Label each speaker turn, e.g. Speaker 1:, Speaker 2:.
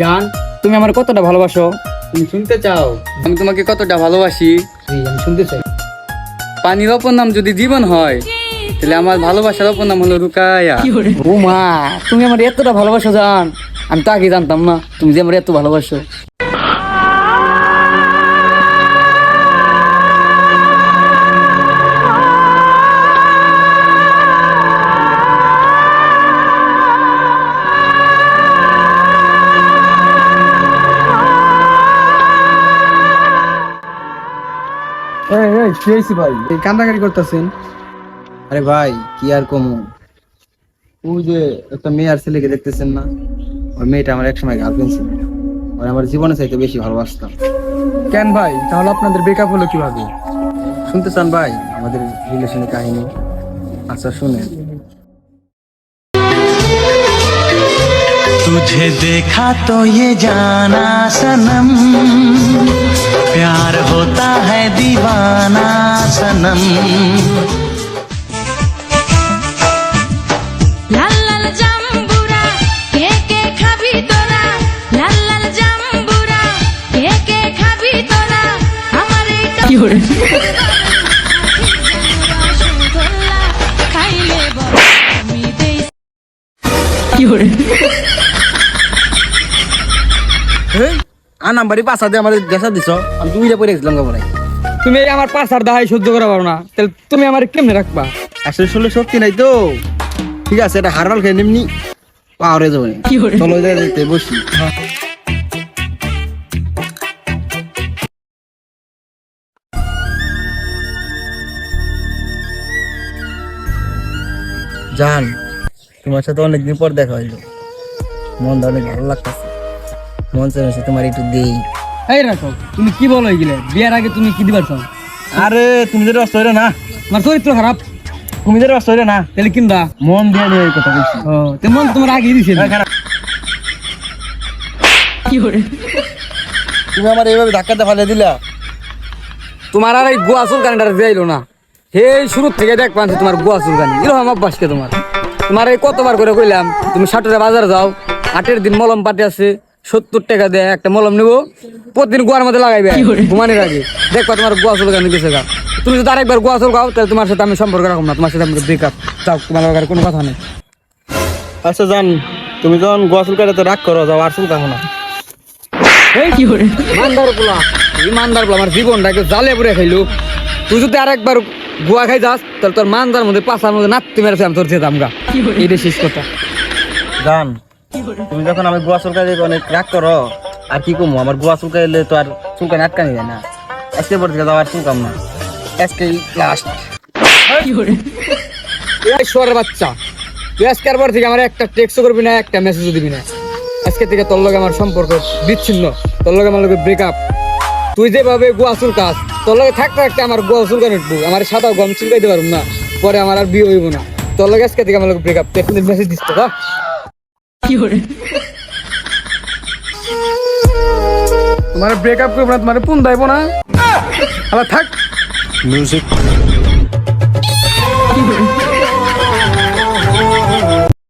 Speaker 1: জান তুমি আমার কতটা ভালোবাসো?
Speaker 2: তুমি শুনতে চাও?
Speaker 3: আমি তোমাকে কতটা ভালোবাসি?
Speaker 1: আমি শুনতে চাই।
Speaker 3: পানির অপর নাম যদি জীবন হয় তাহলে আমার ভালোবাসার অপর নাম হলো রুকায়া।
Speaker 1: ও মা তুমি আমার এতটা ভালোবাসো জান আমি তো আগে জানতাম না তুমি যে আমার এত ভালোবাসো।
Speaker 2: এই এই কি হয়েছে ভাই এই কান্দাকাটি করতেছেন আরে ভাই কি আর কমু ওই যে একটা মেয়ে আর ছেলেকে দেখতেছেন না ওই মেয়েটা আমার একসময় গার্লফ্রেন্ড ছিল আর আমার জীবনে চাইতে বেশি ভালোবাসতাম
Speaker 4: কেন ভাই তাহলে আপনাদের ব্রেকআপ হলো কিভাবে
Speaker 2: শুনতে চান ভাই আমাদের রিলেশনের কাহিনী আচ্ছা শুনেন
Speaker 5: तुझे देखा तो ये जाना सनम
Speaker 6: জাম্বুরা কে কে খাবি তোরা? আমার এই কি হরে খাইলে বল? আমি দেই
Speaker 2: এই আর নাম্বারই পাঁচা দিয়ে আমাদের দেশা দিছ। আমি দুইটা পরে গেছিলাম কাপড়ে
Speaker 1: তুমি আমার পাঁচ আর দাহাই সহ্য করা পারো না। তাহলে তুমি আমার কেমনে রাখবা?
Speaker 2: আসলে শুনলে শক্তি নাই তো। ঠিক আছে এটা হারবাল খেয়ে নিমনি। পাওয়ারে যাব চলো জায়গায় বসি। জান তোমার সাথে অনেকদিন পর দেখা হইল। মনটা অনেক ভালো লাগতেছে। মন চাইছে তোমার একটু দেই।
Speaker 1: এই রাখো তুমি কি বলো এগুলো? বিয়ার আগে তুমি কি দিবার চাও?
Speaker 2: আরে তুমি অস্ত না।
Speaker 1: তোমার চরিত্র খারাপ।
Speaker 2: তুমি অস্ত না
Speaker 1: তাহলে কিনবা?
Speaker 2: মন দিয়ে কথা বলছি
Speaker 1: ও তেমন তোমার আগে দিছে।
Speaker 2: তুমি আমার এইভাবে ধাক্কাতে ফালে দিলা।
Speaker 1: তোমার আর এই গোয়া চুলকানিটা যাইলো না। হে শুরু থেকে দেখ পাচ্ছি তোমার গোয়া চুলকানি। এরকম অভ্যাসকে তোমার? তোমার এই কতবার করে কইলাম তুমি সাটুরে বাজার যাও আটের দিন মলম পাতি আছে সত্তর টাকা দেয় একটা মলম নেব প্রতিদিন গোয়ার মধ্যে লাগাইবে ঘুমানির আগে। দেখবা তোমার গোয়া চুলকানি গেছে গা। তুমি যদি আরেকবার গোয়া চুলকাও তাহলে তোমার সাথে আমি সম্পর্ক রাখব না তোমার সাথে আমার ব্রেকআপ যাও তোমার ব্যাপারে কোনো কথা নেই।
Speaker 2: আচ্ছা জান তুমি যখন গোয়া চুলকাতে তো রাগ করো যাও আর চুলকাবো না।
Speaker 1: এই কি করে? ইমানদার পোলা ইমানদার পোলা আমার জীবনটাকে জালে পুরে খাইলো। তুই যদি আরেকবার গোয়া খাই যাস তাহলে তোর মানদার মধ্যে পাশার মধ্যে নাচতে মেরেছে আমি তোর যেতাম গা। এইটা শেষ কথা।
Speaker 2: জান তুমি যখন আমি গোয়া চুলকাতে অনেক রাগ করো। আর কি কমু? আমার গোয়া চুলকাইলে তো আর চুলকানি আটকানি যায় না। আজকে পর থেকে যাও আর চুলকাম না। আজকে লাস্ট
Speaker 1: বাচ্চা। তুই আজকের পর থেকে আমার একটা টেক্সট করবি না একটা মেসেজও দিবি না। আজকে থেকে তোর লগে আমার সম্পর্ক বিচ্ছিন্ন। তোর লগে আমার লগে ব্রেকআপ তুই যেভাবে গোয়া চুলকাস তোর লগে থাকতে থাকতে আমার গোয়া চুলকানি উঠবো। আমার সাদা গম চুলকাইতে পারব না। পরে আমার আর বিয়ে হইব না। তোর লগে আজকে থেকে আমার লগে ব্রেকআপ তুই মেসেজ দিস তো
Speaker 4: তোমার ব্রেকআপ করব না তোমার পুন দাইবো না? আবার থাক।
Speaker 5: মিউজিক